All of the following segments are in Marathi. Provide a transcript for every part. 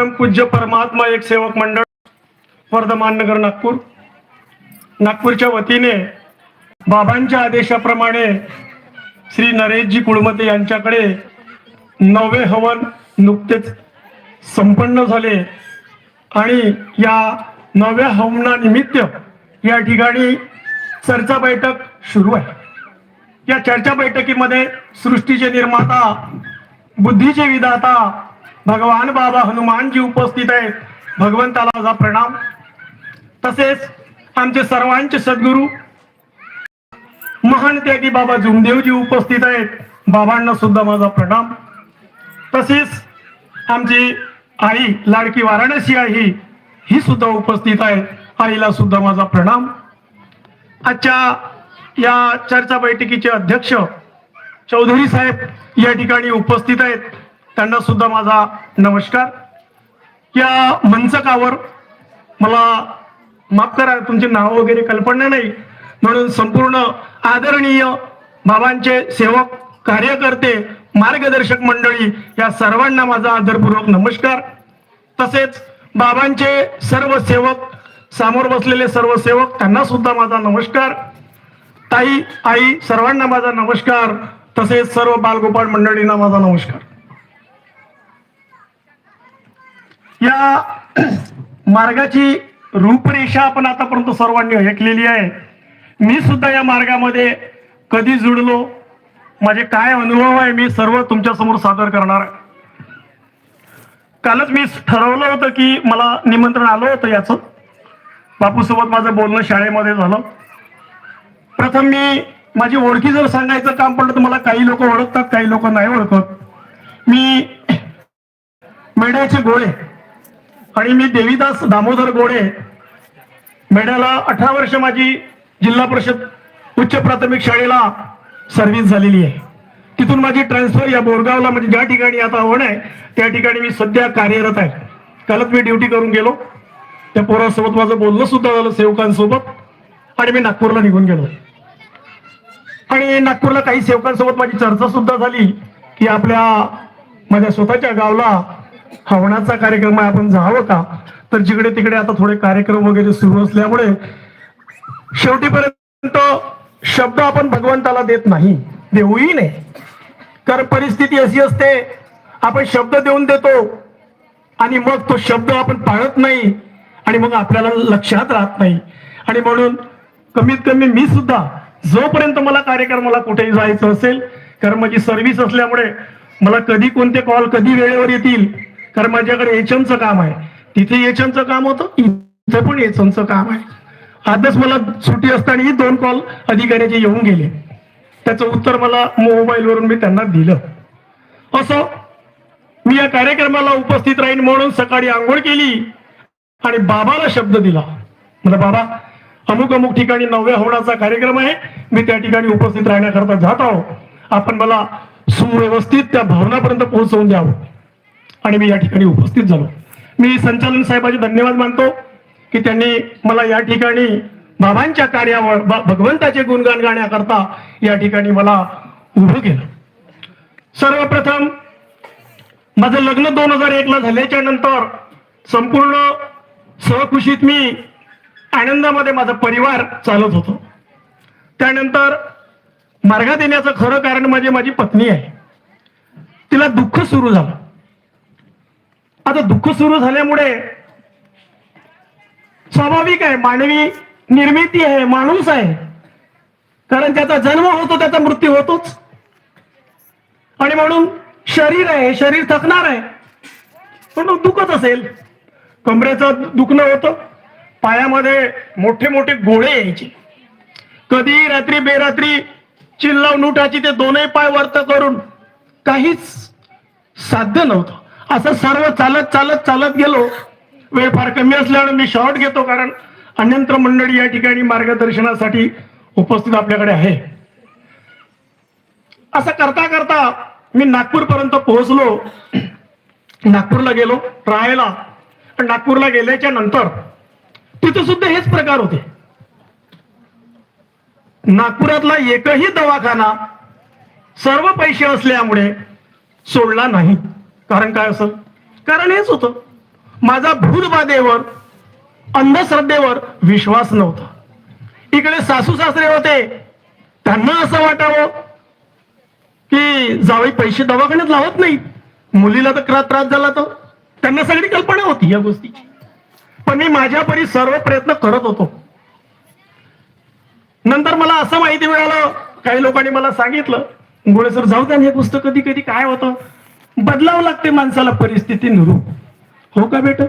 परमपूज्य परमात्मा एक सेवक मंडळ वर्धमान नगर नागपूर. नागपूरच्या वतीने बाबांच्या आदेशाप्रमाणे श्री नरेशजी कुळमते यांच्याकडे नवे हवन नुकतेच संपन्न झाले. आणि या नव्या हवनानिमित्त या ठिकाणी चर्चा बैठक सुरू आहे. या चर्चा बैठकीमध्ये सृष्टीचे निर्माता बुद्धीचे विधाता भगवान बाबा हनुमानजी उपस्थित आहेत भगवंताला माझा प्रणाम। तसेच आमचे सर्वांचे सद्गुरू महान त्यागी बाबा जुमदेवजी उपस्थित आहेत बाबांना सुद्धा माझा प्रणाम। तसेच आमची आई लाडकी वाराणसी आई ही सुद्धा उपस्थित आहे। आईला सुद्धा माझा प्रणाम। आजच्या या चर्चा बैठकीचे अध्यक्ष चौधरी साहेब या ठिकाणी उपस्थित आहेत। त्यांना सुद्धा माझा नमस्कार. या मंचकावर मला माफ करा तुमचे नाव वगैरे कल्पना नाही. म्हणून संपूर्ण आदरणीय बाबांचे सेवक कार्यकर्ते मार्गदर्शक मंडळी या सर्वांना माझा आदरपूर्वक नमस्कार. तसेच बाबांचे सर्व सेवक सामोर बसलेले सर्व सेवक त्यांना सुद्धा माझा नमस्कार. ताई आई सर्वांना माझा नमस्कार. तसेच सर्व बालगोपाळ मंडळींना माझा नमस्कार. या मार्गाची रूपरेषा आपण आतापर्यंत सर्वांनी ऐकलेली आहे. मी सुद्धा या मार्गामध्ये कधी जुडलो माझे काय अनुभव आहे? मी सर्व तुमच्यासमोर सादर करणार. आहे कालच मी ठरवलं होतं की मला निमंत्रण आलं होतं याचं. बापूसोबत माझं बोलणं शाळेमध्ये झालं. प्रथम मी माझी ओळखी जर सांगायचं काम पडलं तर मला काही लोक ओळखतात काही लोक नाही ओळखत. मी मेढ्याचे गोळे आणि मी देवीदास दामोदर गोडे मेढ्याला अठरा वर्ष माझी जिल्हा परिषद उच्च प्राथमिक शाळेला सर्व्हिस झालेली आहे. तिथून माझी ट्रान्सफर या बोरगावला म्हणजे ज्या ठिकाणी आता होण आहे त्या ठिकाणी मी सध्या कार्यरत आहे. कालच मी ड्युटी करून गेलो. त्या पोरासोबत माझं बोलणं सुद्धा झालं सेवकांसोबत. आणि मी नागपूरला निघून गेलो. आणि नागपूरला काही सेवकांसोबत माझी चर्चा सुद्धा झाली की आपल्या माझ्या स्वतःच्या गावला हवनाचा कार्यक्रम आहे आपण जावं का? तर जिकडे तिकडे आता थोडे कार्यक्रम वगैरे सुरू असल्यामुळे शेवटीपर्यंत शब्द आपण भगवंताला देत नाही देऊही नाही. कारण परिस्थिती अशी असते आपण शब्द देऊन देतो आणि मग तो शब्द आपण पाळत नाही आणि मग आपल्याला लक्षात राहत नाही. आणि म्हणून कमीत कमी मी सुद्धा जोपर्यंत मला कार्यक्रमाला कुठेही जायचं असेल कारण माझी सर्व्हिस असल्यामुळे मला कधी कोणते कॉल कधी वेळेवर येतील कारण माझ्याकडे एचएमचं काम आहे. तिथे एचएमचं काम होतं इथे पण एचएमचं काम आहे. आजच मला सुट्टी असतानाही दोन कॉल अधिकाऱ्याचे येऊन गेले. त्याचं उत्तर मला मोबाईलवरून मी त्यांना दिलं. असं मी या कार्यक्रमाला उपस्थित राहीन म्हणून सकाळी आंघोळ केली आणि बाबाला शब्द दिला. म्हणजे बाबा अमुक अमुक ठिकाणी नवव्या होण्याचा कार्यक्रम आहे. मी त्या ठिकाणी उपस्थित राहण्याकरता जात आहो. आपण मला सुव्यवस्थित त्या भवनापर्यंत पोहोचवून द्यावं. आणि मी या ठिकाणी उपस्थित झालो. मी संचालन साहेबांचे धन्यवाद मानतो की त्यांनी मला या ठिकाणी बाबांच्या कार्यावर भगवंताचे गुणगान गाण्याकरता या ठिकाणी मला उभं केलं. सर्वप्रथम माझं लग्न दोन हजार एक ला झाल्याच्यानंतर संपूर्ण सहकुशीत मी आनंदामध्ये माझा परिवार चालत होतो. त्यानंतर मार्गात येण्याचं खरं कारण म्हणजे माझी पत्नी आहे. तिला दुःख सुरू झालं. आता दुःख सुरू झाल्यामुळे स्वाभाविक आहे मानवी निर्मिती आहे माणूस आहे. कारण त्याचा जन्म होतो त्याचा मृत्यू होतोच. आणि म्हणून शरीर आहे शरीर थकणार आहे. पण दुखत असेल. कमरेचं दुखणं होतं. पायामध्ये मोठे मोठे गोळे यायचे. कधी रात्री बेरात्री चिल्लावून उठायची ते दोनही पाय वर्त करून काहीच साध्य नव्हतं. असं सर्व चालत चालत चालत गेलो. वेळ फार कमी असल्यामुळे मी शॉर्ट घेतो कारण अन्यंत्र मंडळी या ठिकाणी मार्गदर्शनासाठी उपस्थित आपल्याकडे आहे. असं करता करता मी नागपूरपर्यंत पोहोचलो. नागपूरला गेलो राहायला. नागपूरला गेल्याच्यानंतर तिथे सुद्धा हेच प्रकार होते. नागपुरातला एकही दवाखाना सर्व पैसे असल्यामुळे सोडला नाही. कारण काय असं? कारण हेच होतं. माझा भूतबाधेवर अंधश्रद्धेवर विश्वास नव्हता. इकडे सासू सासरे होते. त्यांना असं वाटावं की जावई पैसे दवाखान्यात लावत नाहीत मुलीला तर त्रास त्रास झाला तर. त्यांना सगळी कल्पना होती या गोष्टीची. पण मी माझ्या परी सर्व प्रयत्न करत होतो. नंतर मला असं माहिती मिळालं. काही लोकांनी मला सांगितलं गोळे सर जाऊ द्या हे पुस्तक कधी कधी काय होतं? बदलावं लागते माणसाला परिस्थिती निरूप. हो का बेट?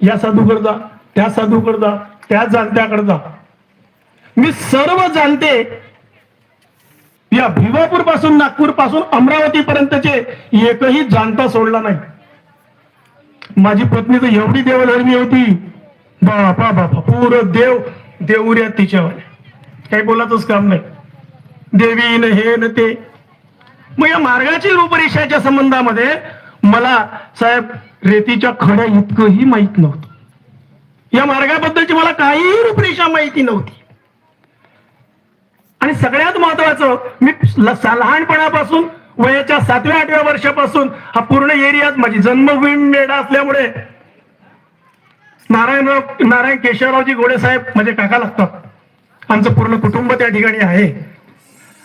या साधूकडे जा त्या साधूकडे जा त्या जाणत्याकडे जा. मी सर्व जाणते या भिवापूरपासून नागपूरपासून अमरावती पर्यंतचे एकही जाणता सोडला नाही. माझी पत्नी तर एवढी देवधर्मी होती. बापा बापा पूर देव देवऱ्या तिच्यावर. काही बोलातच काम नाही. देवी न हे न ते. मग या मार्गाची रूपरेषाच्या संबंधामध्ये मला साहेब रेतीच्या खड्या इतकंही माहीत नव्हतं. या मार्गाबद्दलची मला काहीही रूपरेषा माहिती नव्हती. आणि सगळ्यात महत्वाचं मी लहानपणापासून वयाच्या सातव्या आठव्या वर्षापासून हा पूर्ण एरियात माझी जन्मभूमी मेढा असल्यामुळे नारायणराव नारायण केशवरावजी गोडे साहेब माझे काका लागतात. आमचं पूर्ण कुटुंब त्या ठिकाणी आहे.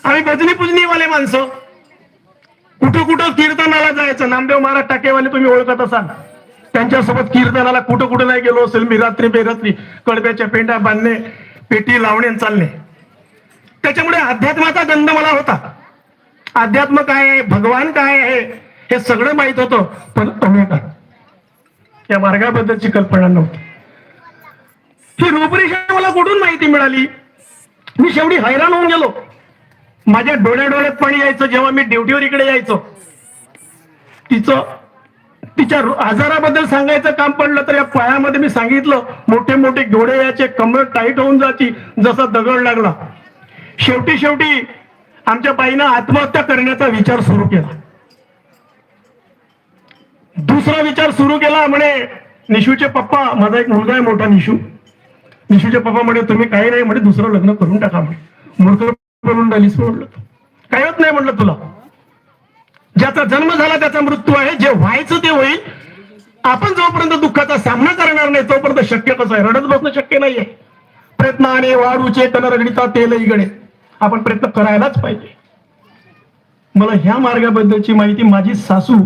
आम्ही गजनी पुजनीवाले माणसं. कुठं कुठं कीर्तनाला जायचं? नामदेव महाराज टाकेवाले तुम्ही ओळखत असाल. त्यांच्यासोबत कीर्तनाला कुठं कुठं नाही गेलो असेल. मी रात्री बेरात्री कडब्याच्या पेंड्या बांधणे पेटी लावणे चालणे. त्याच्यामुळे अध्यात्माचा गंध मला होता. अध्यात्म काय आहे? भगवान काय आहे? हे सगळं माहीत होतं पण अनेक या मार्गाबद्दलची कल्पना नव्हती. ही रूपरेषा मला कुठून माहिती मिळाली? मी शेवटी हैराण होऊन गेलो. माझ्या डोळ्या डोळ्यात पाणी यायचं जेव्हा मी ड्युटीवर इकडे यायचो. तिचं तिच्या आजाराबद्दल सांगायचं काम पडलं तर या पायामध्ये मी सांगितलं मोठे मोठे घोडे याचे कमर टाईट होऊन जायची जसा दगड लागला. शेवटी शेवटी आमच्या बाईनं आत्महत्या करण्याचा विचार सुरू केला. दुसरा विचार सुरू केला म्हणे निशूचे पप्पा माझा एक मुलगा आहे मोठा निशू. निशूचे पप्पा म्हणे तुम्ही काही नाही म्हणे दुसरं लग्न करून टाका म्हणे. मूर्ख करून राहिलीस म्हणलं काय होत नाही म्हणलं तुला. ज्याचा जन्म झाला त्याचा मृत्यू आहे. जे व्हायचं ते होईल. आपण जोपर्यंत दुःखाचा सामना करणार नाही तोपर्यंत शक्य कसं आहे? रडत बसणं शक्य नाहीये. प्रयत्नाने वाढूचे तनरगडीचा तेलही गणे आपण प्रयत्न करायलाच पाहिजे. मला ह्या मार्गाबद्दलची माहिती माझी सासू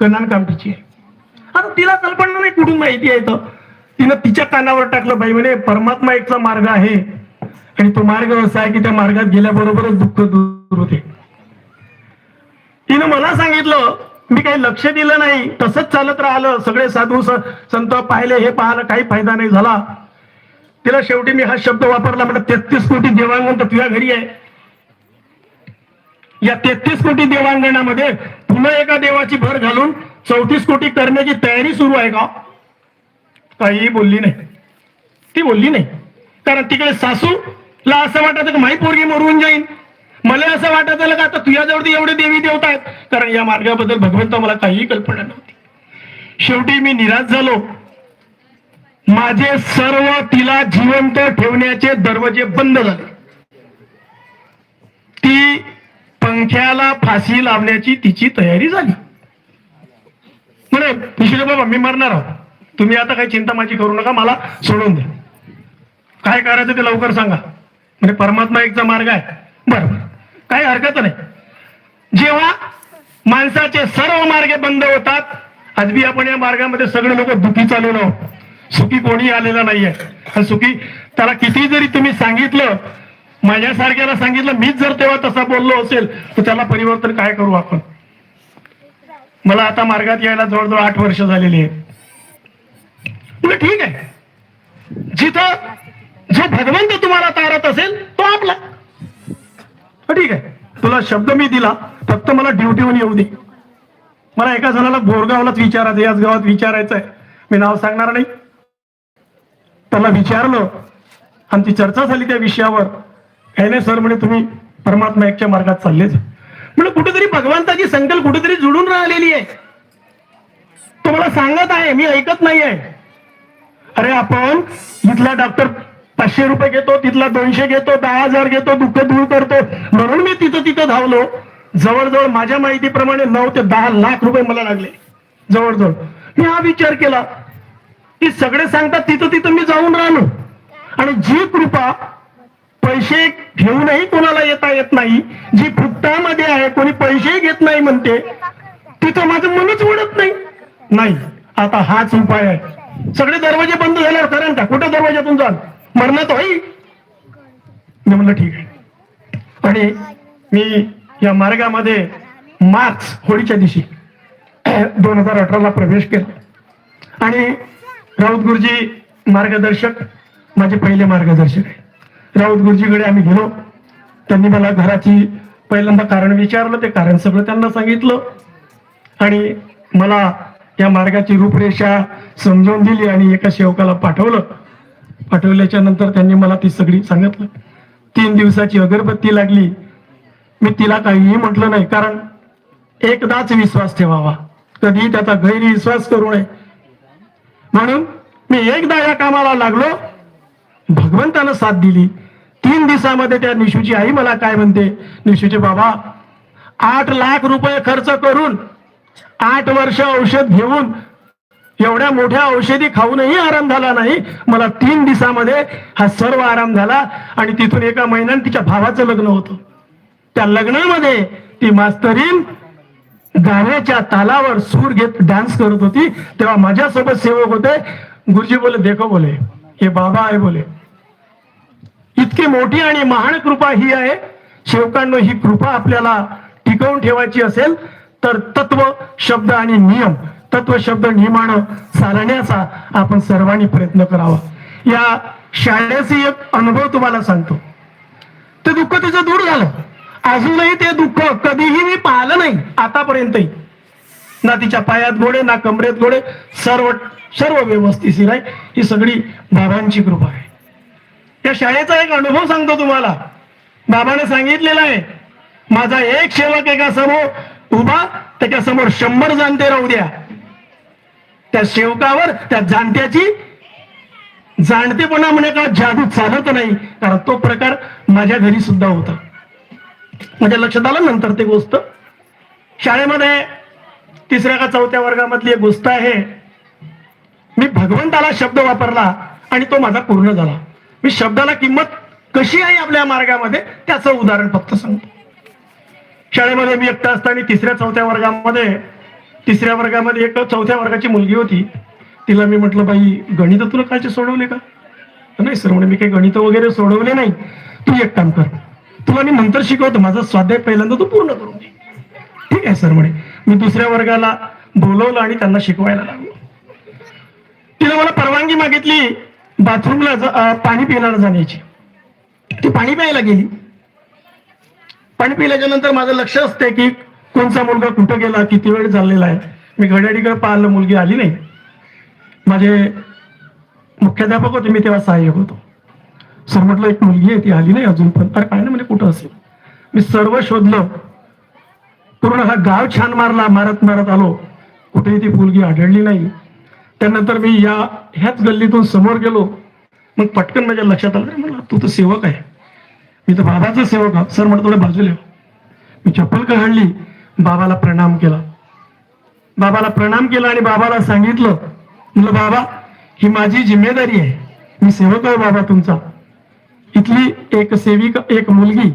कन्हान कामटीची आहे. आता तिला कल्पना नाही कुठून माहिती आहे तर तिनं तिच्या कानावर टाकलं बाई म्हणे परमात्मा एकचा मार्ग आहे. आणि तो मार्ग असा आहे की त्या मार्गात गेल्याबरोबरच दुःख दूर होते. तिनं मला सांगितलं मी काही लक्ष दिलं नाही तसंच चालत राहिलं सगळे साधू संत पाहिले हे पाहिलं काही फायदा नाही झाला. तिला शेवटी मी हा शब्द वापरला म्हणजे तेहतीस कोटी देवांगण तर तुझ्या घरी आहे. या तेहतीस कोटी देवांगणामध्ये पुन्हा एका देवाची भर घालून चौतीस कोटी करण्याची तयारी सुरू आहे का? काही बोलली नाही. ती बोलली नाही. कारण तिकडे सासू तुला असं वाटत की माही पोरगी मरून जाईन? मला असं वाटत आलं का आता तुझ्याजवळ एवढे देवी देवता आहेत? कारण या मार्गाबद्दल भगवंत मला काहीही कल्पना नव्हती. शेवटी मी निराश झालो. माझे सर्व तिला जिवंत ठेवण्याचे दरवाजे बंद झाले. ती पंख्याला फाशी लावण्याची तिची तयारी झाली. म्हणे विष्णू बाबा मी मरणार आहोत तुम्ही आता काही चिंता माझी करू नका मला सोडून द्या. काय करायचं ते लवकर सांगा. म्हणजे परमात्मा एकचा मार्ग आहे. बरोबर काही हरकत नाही. जेव्हा माणसाचे सर्व मार्ग बंद होतात आज बी आपण या मार्गामध्ये सगळे लोक दुखी चालवलो आहोत. सुखी कोणी आलेला नाहीये. आणि सुखी त्याला किती जरी तुम्ही सांगितलं माझ्यासारख्याला सांगितलं मीच जर तेव्हा तसा बोललो असेल तर त्याला परिवर्तन काय करू आपण? मला आता मार्गात यायला जवळजवळ आठ वर्ष झालेली आहे ठीक आहे. जिथं जो भगवंत तुम्हाला तारत असेल तो आपला. ठीक आहे. तुला शब्द मी दिला फक्त मला ड्युटीवर येऊ दे. मला एका जणाला बोरगावलाच विचारायचं याच गावात विचारायचं आहे मी नाव सांगणार नाही. त्याला विचारलं आमची चर्चा झाली त्या विषयावर. काय नाही सर म्हणे तुम्ही परमात्मा एकच्या मार्गात चाललेच. म्हणजे कुठेतरी भगवंताची संकल्प कुठेतरी जुळून राहिलेली आहे. तो मला सांगत आहे मी ऐकत नाही आहे अरे आपण इथला डॉक्टर पाचशे रुपये घेतो तिथला दोनशे घेतो दहा हजार घेतो दुःख दूर करतो. म्हणून मी तिथं तिथं धावलो. जवळजवळ माझ्या माहितीप्रमाणे नऊ ते दहा लाख रुपये मला लागले. जवळजवळ. मी हा विचार केला की सगळे सांगतात तिथं तिथं मी जाऊन राहिलो आणि जी कृपा पैसे घेऊनही कोणाला येता येत नाही जी फुट्टामध्ये आहे कोणी पैसेही घेत नाही म्हणते तिथं माझं मनच उडत नाही. नाही. आता हाच उपाय आहे. सगळे दरवाजे बंद झाल्यावर करेन का कुठं दरवाजातून जाल? मरणात होई? मी म्हणलं ठीक आहे. आणि मी या मार्गामध्ये मार्च होळीच्या दिवशी दोन हजार अठराला प्रवेश केला. आणि राऊत गुरुजी मार्गदर्शक माझे पहिले मार्गदर्शक आहे. राऊत गुरुजीकडे आम्ही गेलो. त्यांनी मला घराची पहिल्यांदा कारण विचारलं ते कारण सगळं त्यांना सांगितलं. आणि मला या मार्गाची रूपरेषा समजावून दिली आणि एका सेवकाला पाठवलं. पाठवल्याच्या नंतर त्यांनी मला ती सगळी सांगितलं. तीन दिवसाची अगरबत्ती लागली. मी तिला काहीही म्हटलं नाही कारण एकदाच विश्वास ठेवावा. कधी त्याचा गैरविश्वास करू नये. म्हणून मी एकदा या कामाला लागलो. भगवंतानं साथ दिली. तीन दिवसामध्ये त्या निशूची आई मला काय म्हणते? निशूचे बाबा आठ लाख रुपये खर्च करून आठ वर्ष औषध घेऊन एवढ्या मोठ्या औषधी खाऊनही आराम झाला नाही. मला तीन दिवसामध्ये हा सर्व आराम झाला आणि तिथून एका महिन्यात तिच्या भावाचं लग्न होतं. त्या लग्नामध्ये ती मास्तरीन गाण्याच्या तालावर सूर घेत डान्स करत होती. तेव्हा माझ्यासोबत सेवक होते. गुरुजी बोले देखो बोले. हे बाबा आहे बोले. इतकी मोठी आणि महान कृपा ही आहे. शेवकांनो ही कृपा आपल्याला टिकवून ठेवायची असेल तर तत्व शब्द आणि नियम तत्व शब्द निर्माण चालण्याचा आपण सर्वांनी प्रयत्न करावा. या शाळेचा एक अनुभव तुम्हाला सांगतो. ते दुःख तिचं दूर झालं. अजूनही ते दुःख कधीही मी पाहिलं नाही आतापर्यंतही. ना तिच्या पायात गोडे ना कमरेत गोडे सर्व सर्व व्यवस्थित आहे. ही सगळी बाबांची कृपा आहे. त्या शाळेचा एक अनुभव सांगतो तुम्हाला. बाबाने सांगितलेला आहे माझा एक सेवक एका समोर उभा त्याच्यासमोर शंभर जाणते राहू द्या. त्या सेवकावर त्या जाणत्याची जाणतेपणा म्हणे का जादू चालत नाही. कारण तो प्रकार माझ्या घरी सुद्धा होता. माझ्या लक्षात आलं नंतर ते गोष्ट? शाळेमध्ये तिसऱ्या का चौथ्या वर्गामधली एक गोष्ट आहे. मी भगवंताला शब्द वापरला आणि तो माझा पूर्ण झाला. मी शब्दाला किंमत कशी आहे आपल्या मार्गामध्ये त्याचं उदाहरण फक्त सांगतो. शाळेमध्ये मी एकटा असताना तिसऱ्या चौथ्या वर्गामध्ये तिसऱ्या वर्गामध्ये एक चौथ्या वर्गाची मुलगी होती. तिला मी म्हटलं बाई गणित तुला कायचे सोडवले का? नाही सर म्हणे मी काही गणित वगैरे सोडवले नाही. तू एक काम कर. तुला मी नंतर शिकवतो. माझा स्वाध्याय पहिल्यांदा तू पूर्ण करून दे. ठीक आहे सर म्हणे. मी दुसऱ्या वर्गाला बोलवलं आणि त्यांना शिकवायला लागलो. तिने मला परवानगी मागितली बाथरूमला पाणी पिण्याला जाण्याची. ती पाणी प्यायला गेली. पाणी पिल्याच्या नंतर माझं लक्ष असते की कोणचा मुलगा कुठं गेला किती वेळ चाललेला आहे? मी घड्याळीकडे पाहिलं मुलगी आली नाही. माझे मुख्याध्यापक होते मी तेव्हा सहाय्यक होतो. सर म्हटलं एक मुलगी आहे ती आली नाही अजून पण अरे काय ना म्हणजे कुठं असेल? मी सर्व शोधलं. पूर्ण हा गाव छान मारला मारत मारत आलो. कुठेही ती मुलगी आढळली नाही. त्यानंतर मी या ह्याच गल्लीतून समोर गेलो. मग पटकन माझ्या लक्षात आलं "अरे म्हणलं तू तर सेवक आहे. मी तर बाबाचा सेवक आहे. सर म्हणतो थोडं बाजूला मी चप्पल काढली बाबाला प्रणाम केला. बाबाला प्रणाम केला आणि बाबाला सांगितलं बाबा ही माझी जिम्मेदारी आहे. मी सेवक आहे बाबा तुमचा. इथली एक सेविका एक मुलगी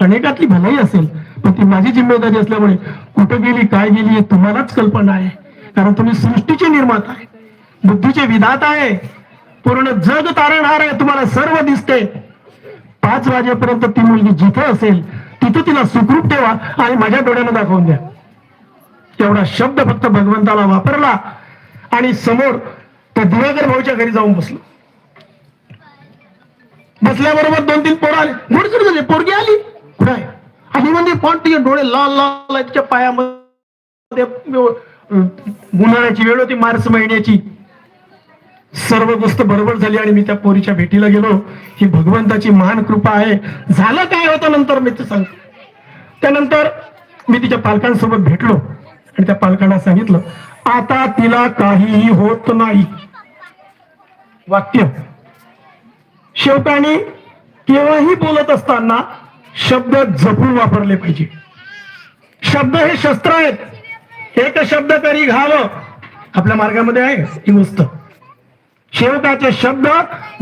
अनेकातली भलाई असेल पण ती माझी जिम्मेदारी असल्यामुळे कुठं गेली काय गेली हे तुम्हालाच कल्पना आहे. कारण तुम्ही सृष्टीचे निर्माता आहे. बुद्धीचे विधाता आहे. पूर्ण जग तारणहार आहे तुम्हाला सर्व दिसते. पाच वाजेपर्यंत ती मुलगी जिथं असेल तिथं तिला सुखरूप ठेवा आणि माझ्या डोळ्यानं दाखवून द्या. एवढा शब्द फक्त भगवंताला वापरला आणि समोर त्या दिवाकर भाऊच्या घरी जाऊन बसलो. बसल्याबरोबर दोन तीन पोरं आले. गुडचूड झाले. पोरगी आली. कुठे आहे? आणि म्हणजे पण तिचे डोळे लाल लाल तिच्या पायामध्ये उन्हाळ्याची वेळ होती मार्च महिन्याची. सर्व गोष्ट बरोबर झाली आणि मी त्या पोरीच्या भेटीला गेलो. ही भगवंताची महान कृपा आहे. झालं काय होतं नंतर मी ते सांगतो. त्यानंतर मी तिच्या पालकांसोबत भेटलो आणि त्या पालकांना सांगितलं आता तिला काहीही होत नाही. वाक्य. शेवटाने केव्हाही बोलत असताना शब्द जपून वापरले पाहिजे. शब्द हे शस्त्र आहेत. एक शब्द तरी घाव आपल्या मार्गामध्ये आहे ही गोष्ट. शेवटाचे शब्द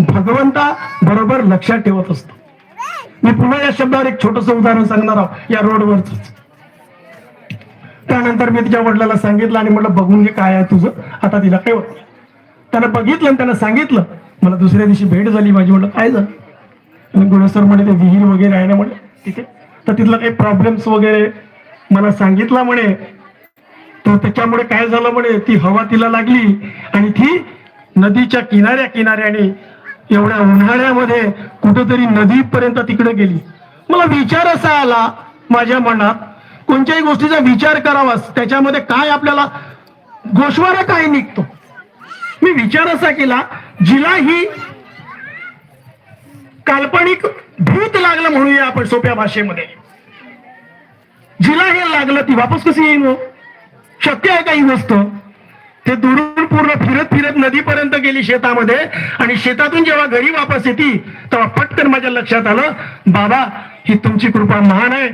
भगवंता बरोबर लक्षात ठेवत असतो. मी पुन्हा या शब्दावर एक छोटस उदाहरण सांगणार आहोत या रोडवरच त्यानंतर मी तिच्या वडिलाला सांगितलं आणि म्हटलं बघून घे काय आहे तुझं. आता तिला काय होत त्यानं बघितलं आणि त्यानं सांगितलं मला दुसऱ्या दिवशी भेट झाली माझी. म्हटलं काय झालं? आणि म्हणे ते विहीर वगैरे आहे ना म्हणे तिथे. तर तिथलं काही प्रॉब्लेम्स वगैरे मला सांगितला म्हणे. तर त्याच्यामुळे काय झालं म्हणे ती हवा तिला लागली आणि ती नदीच्या किनाऱ्या किनाऱ्याने एवढ्या उन्हाळ्यामध्ये कुठंतरी नदीपर्यंत तिकडे गेली. मला विचार असा आला माझ्या मनात कोणत्याही गोष्टीचा विचार करावास त्याच्यामध्ये काय आपल्याला गोशवारा काय निघतो? मी विचार असा केला जिला ही काल्पनिक भूत लागलं म्हणूया आपण सोप्या भाषेमध्ये. जिला हे लागलं ती वापस कशी येईल हो? शक्य आहे काही गोष्ट ते दुरून पूर्ण फिरत फिरत नदीपर्यंत गेली शेतामध्ये. आणि शेतातून जेव्हा घरी वापस येते तेव्हा पटकन माझ्या लक्षात आलं बाबा ही तुमची कृपा महान आहे.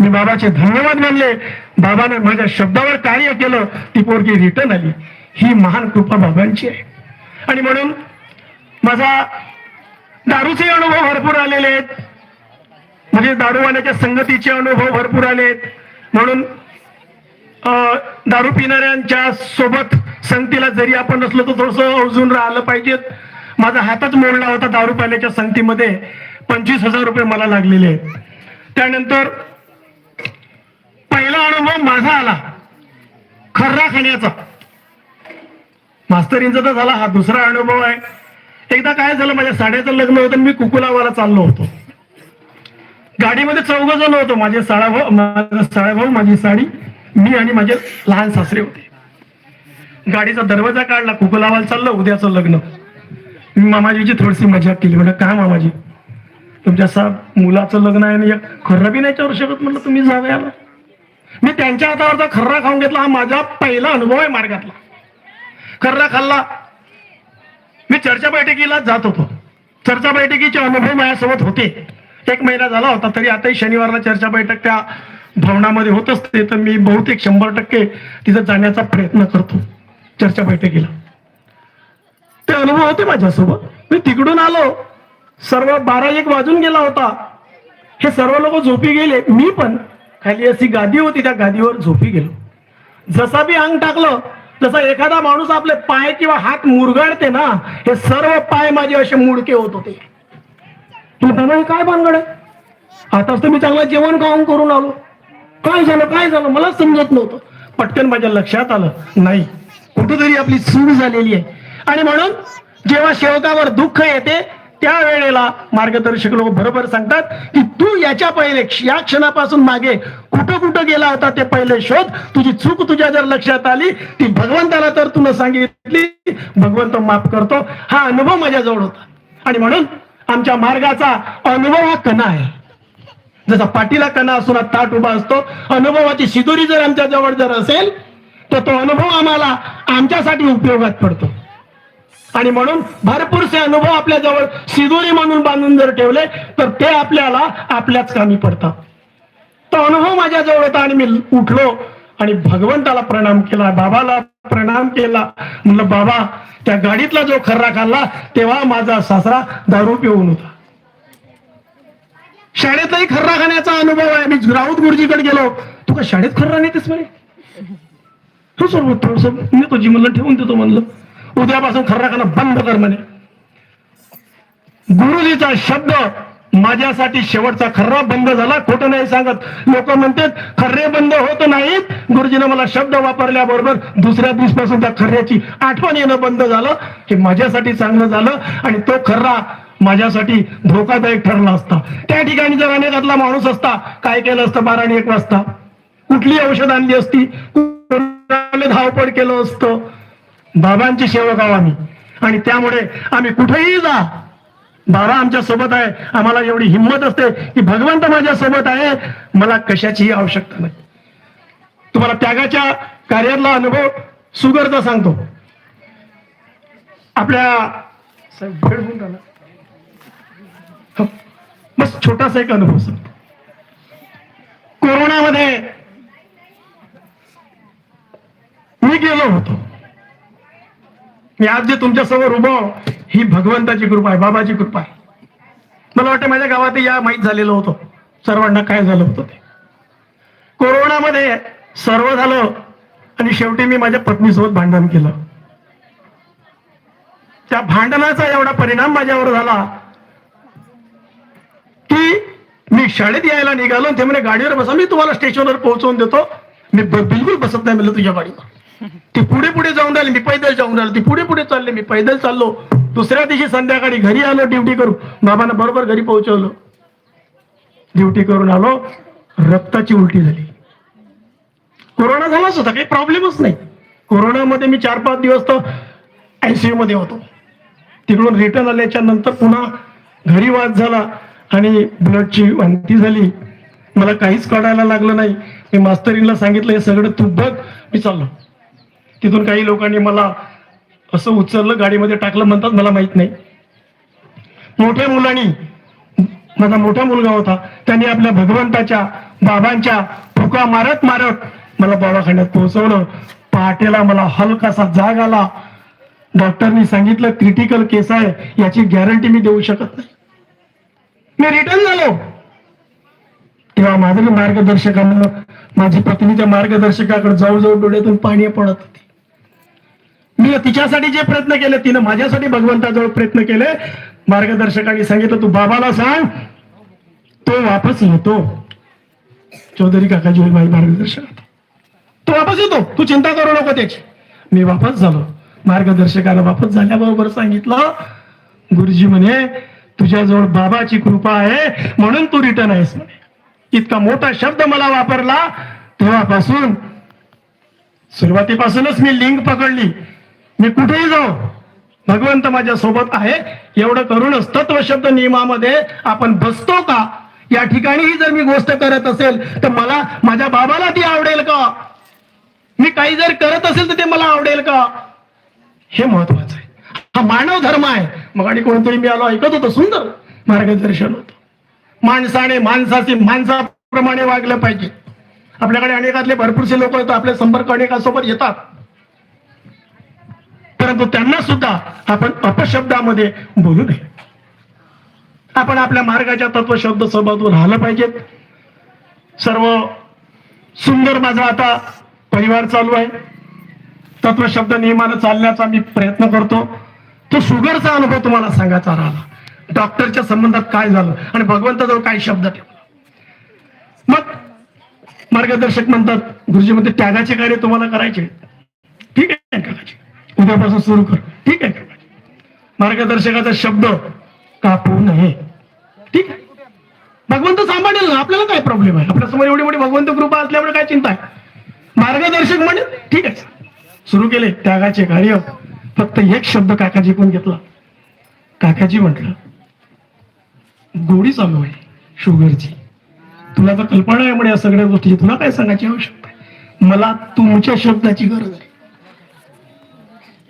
मी बाबाचे धन्यवाद मानले. बाबाने माझ्या शब्दावर कार्य केलं ती पोरगी रिटर्न आली. ही महान कृपा बाबांची आहे. आणि म्हणून माझा दारूचे अनुभव भरपूर आलेले आहेत. म्हणजे दारूवाल्याच्या संगतीचे अनुभव भरपूर आले आहेत म्हणून दारू पिणाऱ्यांच्या सोबत संगतीला जरी आपण नसलो तर थोडस अवजून राहिलं पाहिजेत. माझा हातच मोडला होता दारू पाण्याच्या संगतीमध्ये. पंचवीस हजार रुपये मला लागलेले आहेत. त्यानंतर पहिला अनुभव माझा आला. खर्रा खाण्याचा. मास्तरींचा तर झाला हा दुसरा अनुभव आहे. एकदा काय झालं माझ्या साड्याचं लग्न होतं आणि मी कुकुलावाला चाललो होतो. गाडीमध्ये चौघ जण होतो. माझे साळाभाऊ माझा साळा भाऊ माझी साडी. मी आणि माझे लहान सासरे होते. गाडीचा दरवाजा काढला कुकुलावाला चाललं उद्याचं लग्न. मी मामाजीची थोडीशी मजा केली. म्हणजे काय मामाजी? तुमच्या सा मुलाचं लग्न आहे आणि खर्रा बी नाही विचारू शकत. म्हणलं तुम्ही जावयाला मी त्यांच्या हातावरचा खर्रा खाऊन घेतला. हा माझा पहिला अनुभव आहे मार्गातला. खर्रा खाल्ला. मी चर्चा बैठकीला जात होतो. चर्चा बैठकीचे अनुभव माझ्यासोबत होते. एक महिना झाला होता तरी आताही शनिवारला चर्चा बैठक त्या भवनामध्ये होत असते तर मी बहुतेक शंभर टक्के तिथं जाण्याचा प्रयत्न करतो. चर्चा बैठकीला. ते अनुभव होते माझ्यासोबत. मी तिकडून आलो. सर्व बारा एक वाजून गेला होता. हे सर्व लोक झोपी गेले. मी पण. खाली अशी गादी होती त्या गादीवर झोपी गेलो. जसा बी अंग टाकलं जसा एखादा माणूस आपले पाय किंवा हात मुरगाडते ना हे सर्व पाय माझे असे मुडके होत होते. तुला हे काय भानगड आताच तर मी चांगला जेवण खाऊन करून आलो. काय झालं काय झालं? मला समजत नव्हतं. पटकन माझ्या लक्षात आलं. नाही. कुठेतरी आपली चूक झालेली आहे. आणि म्हणून जेव्हा शेवकावर दुःख येते त्या वेळेला मार्गदर्शक लोक बरोबर सांगतात की तू याच्या पहिले या क्षणापासून मागे कुठं कुठं गेला होता ते पहिले शोध. तुझी चूक तुझ्या जर लक्षात आली ती भगवंताला तर तुला सांगितली. भगवंत माफ करतो. हा अनुभव माझ्याजवळ होता. आणि म्हणून आमच्या मार्गाचा अनुभव हा कणा आहे. जसा पाठीला कणा असून ताट उभा असतो अनुभवाची शिदोरी जर आमच्या जवळ जर असेल तर तो अनुभव आम्हाला आमच्यासाठी उपयोगात पडतो. आणि म्हणून भरपूरसे अनुभव आपल्या जवळ शिदोरी म्हणून बांधून जर ठेवले तर ते आपल्याला आपल्याच कामी पडतात. तो अनुभव माझ्या जवळ होता आणि मी उठलो आणि भगवंताला प्रणाम केला बाबाला प्रणाम केला. म्हणलं बाबा त्या गाडीतला जो खर्रा खाल्ला तेव्हा माझा सासरा दारू पिऊन होता. शाळेतही खर्रा खाण्याचा अनुभव आहे. मी राऊत गुरुजीकडे गेलो. तू का शाळेत खर्रा नेतेस म्हणे? हो सर थोडस मी तो म्हणलं ठेवून देतो म्हणलं. उद्यापासून खर्रा खाणं बंद कर म्हणे. गुरुजीचा शब्द माझ्यासाठी शेवटचा खर्रा बंद झाला. खोटं नाही सांगत. लोक म्हणतात खर्रे बंद होत नाहीत. गुरुजीनं मला शब्द वापरल्याबरोबर दुसऱ्या दिवसापासून त्या खर्ऱ्याची आठवण येणं बंद झालं. हे माझ्यासाठी चांगलं झालं आणि तो खर्रा माझ्यासाठी धोकादायक ठरला असता. त्या ठिकाणी जर अनेकातला माणूस असता काय केलं असतं? बारा आणि एक वाजता. कुठली औषध आणली असती? धावपळ केलं असतं? बाबांची सेवक आहो आम्ही. आणि त्यामुळे आम्ही कुठेही जा. बाबा आमच्यासोबत आहे. आम्हाला एवढी हिंमत असते की भगवंत माझ्या सोबत आहे. मला कशाचीही आवश्यकता नाही. तुम्हाला त्यागाच्या कार्यातला अनुभव सुगरचा सांगतो. आपल्या साहेब, वेळ होऊन राहिला. हो, बस छोटासा एक अनुभव सर कोरोनामध्ये मी गेलो होतो. मी आज जे तुमच्यासमोर उभं ही भगवंताची कृपा आहे बाबाची कृपा आहे. मला वाटतं माझ्या गावात या माहीत झालेलं होतं. सर्वांना काय झालं होतं ते. कोरोनामध्ये सर्व झालं आणि शेवटी मी माझ्या पत्नीसोबत भांडण केलं. त्या भांडणाचा एवढा परिणाम माझ्यावर झाला मी शाळेत यायला निघालो ते म्हणे गाडीवर बसा मी तुम्हाला स्टेशनवर पोहोचवून देतो. मी बिलकुल बसत नाही म्हणलं तुझ्या गाडीवर. ती पुढे पुढे जाऊन राहिली मी पैदल जाऊन राहिलो. ती पुढे पुढे चालले मी पैदल चाललो. दुसऱ्या दिवशी संध्याकाळी घरी आलो ड्युटी करू बाबांना बरोबर घरी पोहोचवलं. ड्युटी करून आलो रक्ताची उलटी झाली. कोरोना झालाच होता काही प्रॉब्लेमच नाही. कोरोनामध्ये मी चार पाच दिवस तर आयसीयू मध्ये होतो. तिकडून रिटर्न आल्याच्यानंतर पुन्हा घरी वाद झाला. आणि ब्लडची वांती झाली. मला काहीच कळायला लागलं नाही. मी मास्तरींना सांगितलं हे सगळं तू बघ मी चाललो. तिथून काही लोकांनी मला असं उचललं गाडीमध्ये टाकलं म्हणतात मला माहीत नाही. मोठ्या मुलांनी माझा मोठा मुलगा होता त्यांनी आपल्या भगवंताच्या बाबांच्या फुका मारत मारत मला दवाखान्यात पोहोचवलं. पहाटेला मला हलकासा जाग आला. डॉक्टरनी सांगितलं क्रिटिकल केस आहे याची गॅरंटी मी देऊ शकत नाही. मी रिटर्न झालो. तेव्हा माझ्या मार्गदर्शकानं माझी पत्नीच्या मार्गदर्शकाकडे जवळजवळ डोळ्यातून पाणी पडत होती. मी तिच्यासाठी जे प्रयत्न केले तिनं माझ्यासाठी भगवंताजवळ प्रयत्न केले. मार्गदर्शकाने सांगितलं तू बाबाला सांग तो वापस येतो. चौधरी काकाजी होईल माझे मार्गदर्शक तो वापस येतो? तू चिंता करू नको त्याची. मी वापस झालो. मार्गदर्शकाला वापस झाल्याबरोबर सांगितलं गुरुजी म्हणे तुझ्याजवळ बाबाची कृपा आहे म्हणून तू रिटर्न आहेस म्हणे. इतका मोठा शब्द मला वापरला तेव्हापासून सुरुवातीपासूनच मी लिंक पकडली. मी कुठेही जाऊ भगवंत माझ्या सोबत आहे एवढं करूनच तत्व शब्द नियमामध्ये आपण बसतो का? या ठिकाणीही जर मी गोष्ट करत असेल तर मला माझ्या बाबाला ती आवडेल का? मी काही जर करत असेल तर ते मला आवडेल का? हे महत्वाचं आहे. हा मानव धर्म आहे. मग आणि कोणतरी मी आलो ऐकत होतो सुंदर मार्गदर्शन होतं. माणसाने माणसाचे माणसाप्रमाणे वागलं पाहिजे. आपल्याकडे अनेकातले भरपूरसे लोक येतात आपले संपर्क अनेकांसोबत येतात. परंतु त्यांना सुद्धा आपण अपशब्दामध्ये बोलू नये. आपण आपल्या मार्गाच्या तत्वशब्द सोबत राहिलं पाहिजेत. सर्व सुंदर माझा आता परिवार चालू आहे. तत्वशब्द नियमानं चालण्याचा मी प्रयत्न करतो. तो शुगरचा अनुभव तुम्हाला सांगायचा राहिला. डॉक्टरच्या संबंधात काय झालं? आणि भगवंताजवळ काय शब्द ठेवला मग मार्गदर्शक म्हणतात गुरुजी म्हणते त्यागाचे कार्य तुम्हाला करायचे ठीक आहे काकाजी उद्यापासून सुरू कर. ठीक आहे काकाजी मार्गदर्शकाचा शब्द कापू नये. ठीक आहे. भगवंत सांभाळेल ना आपल्याला काय प्रॉब्लेम आहे? आपल्यासमोर एवढी मोठी भगवंत कृपा असल्यामुळे काय चिंता आहे? मार्गदर्शक म्हणजे ठीक आहे. सुरू केले त्यागाचे कार्य. फक्त एक शब्द काकाजी पण घेतला. काकाजी म्हटलं गोडी चालू आहे शुगरची. तुला तर कल्पना आहे म्हणे या सगळ्या गोष्टी तुला काय सांगायची आवश्यकता आहे? मला तुमच्या शब्दाची गरज आहे.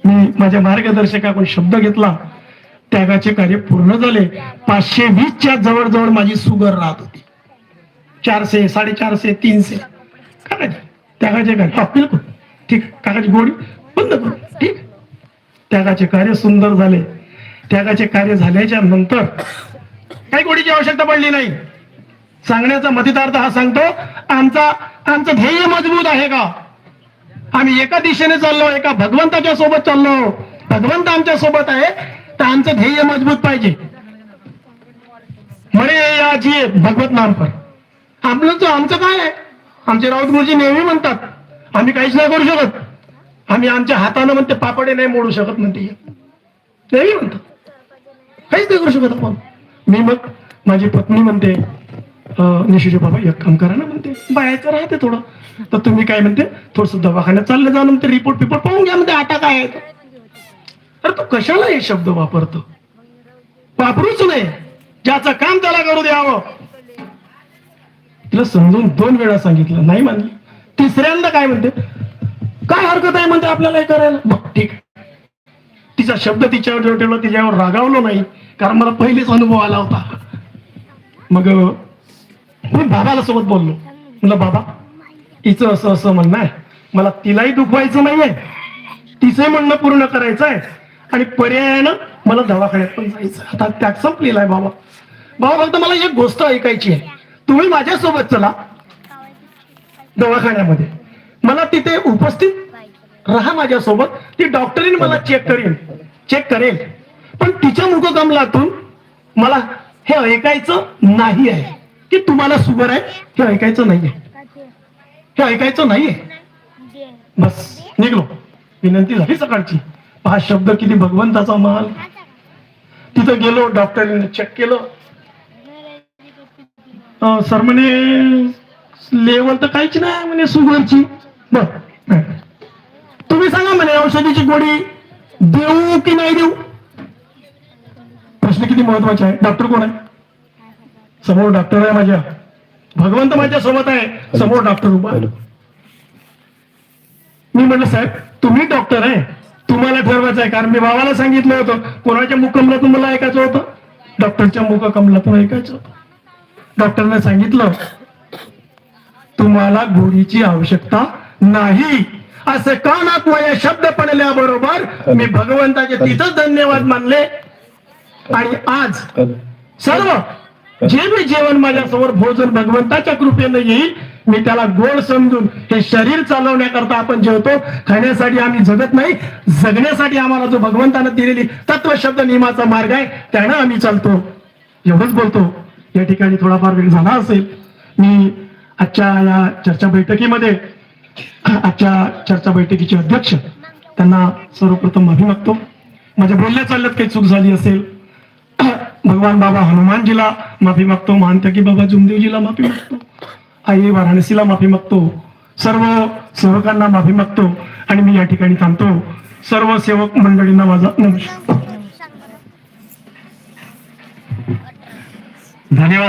मी माझ्या मार्गदर्शकाकडून शब्द घेतला. त्यागाचे कार्य पूर्ण झाले. पाचशे वीसच्या जवळजवळ माझी सुगर राहत होती. चारशे साडेचारशे तीनशे. काय त्यागाचे कार्य. बिलकुल. ठीक काकाची गोडी बंद करू. ठीक त्यागाचे कार्य सुंदर झाले. त्यागाचे कार्य झाल्याच्यानंतर काही गोडीची आवश्यकता पडली नाही. सांगण्याचा मतितार्थ हा सांगतो आमचा आमचं ध्येय मजबूत आहे का? आम्ही एका दिशेने चाललो एका भगवंताच्या सोबत चाललो. भगवंत आमच्यासोबत आहे तर आमचं ध्येय मजबूत पाहिजे. म्हणे याची भगवत नाम पर आपलं आमचं काय आहे? आमचे राऊत गुरुजी नेहमी म्हणतात आम्ही काहीच नाही करू शकत. आम्ही आमच्या हातानं म्हणते पापडे नाही मोडू शकत म्हणते. नाही म्हणतो. काहीच नाही करू शकत आपण. मी मग माझी पत्नी म्हणते अं, बाबा एक काम करा ना म्हणते. बायाचं राहते थोडं. तर तुम्ही काय म्हणते थोडस दवाखान्यात चालले जा म्हणते रिपोर्ट पिपोर्ट पाहून घ्या म्हणते आता काय आहे अरे तू कशाला हे शब्द वापरतो? वापरूच नाही. ज्याचं काम त्याला करू द्यावं. तिला समजून दोन वेळा सांगितलं नाही मानली. तिसऱ्यांदा काय म्हणते काय हरकत आहे म्हणते आपल्याला हे करायला? मग ठीक तिचा शब्द तिच्यावर जेव्हा ठेवला तिच्यावर रागावलो नाही कारण मला पहिलेच अनुभव आला होता. मग मी बाबाला सोबत बोललो. म्हणलं बाबा हिचं असं असं म्हणणं आहे. मला तिलाही दुखवायचं नाहीये. तिचं म्हणणं पूर्ण करायचं आहे. आणि पर्यायानं मला दवाखान्यात पण जायचं आता त्याग संपलेला आहे बाबा. बाबा फक्त मला एक गोष्ट ऐकायची आहे. तुम्ही माझ्यासोबत चला. दवाखान्यामध्ये. मला तिथे उपस्थित राहा माझ्यासोबत. ती डॉक्टरीने मला चेक करेल चेक करेल. पण तिच्या मुखकमलातून मला हे ऐकायचं नाही आहे. की तुम्हाला शुगर आहे हे ऐकायचं नाहीये. हे ऐकायचं नाहीये. बस निघलो. विनंती झाली सकाळची. पहा शब्द किती भगवंताचा माल तिथं गेलो डॉक्टरीने चेक केलं. सर म्हणे लेवल तर काहीच नाही म्हणे शुगरची बर तुम्ही सांगा म्हणे औषधीची गोळी देऊ की नाही देऊ? प्रश्न किती महत्त्वाचा आहे? डॉक्टर कोण आहे? समोर डॉक्टर आहे माझ्या. भगवंत माझ्या सोबत आहे. समोर डॉक्टर उभा. आहे. मी म्हटलं साहेब तुम्ही डॉक्टर आहे. तुम्हाला ठरवायचं आहे. कारण मी भावाला सांगितलं होतं. कोणाच्या मुखकमलातून मला ऐकायचं होतं? डॉक्टरच्या मुखकमलातून ऐकायचं होतं. डॉक्टरने सांगितलं तुम्हाला गोळीची आवश्यकता नाही. असं कानात माझ्या शब्द पडल्याबरोबर मी भगवंताचे तिथंच धन्यवाद मानले. आणि आज सर्व जे मी जेवण माझ्यासमोर भोजन भगवंताच्या कृपेनं येईल मी त्याला गोड समजून हे शरीर चालवण्याकरता आपण जेवतो. खाण्यासाठी आम्ही जगत नाही. जगण्यासाठी आम्हाला जो भगवंतानं दिलेली तत्व शब्द नियमाचा मार्ग आहे त्यानं आम्ही चालतो. एवढंच बोलतो. या ठिकाणी थोडाफार वेळ झाला असेल. मी आजच्या या चर्चा बैठकीमध्ये आजच्या चर्चा बैठकीचे अध्यक्ष त्यांना सर्वप्रथम माफी मागतो माझ्या बोलण्या चालल्यात काही चूक झाली असेल भगवान बाबा हनुमानजीला माफी मागतो महानत्यागी बाबा जुमदेवजीला माफी मागतो आई वाराणसीला माफी मागतो सर्व सेवकांना माफी मागतो आणि मी या ठिकाणी थांबतो. सर्व सेवक मंडळींना माझा नमस्कार. धन्यवाद.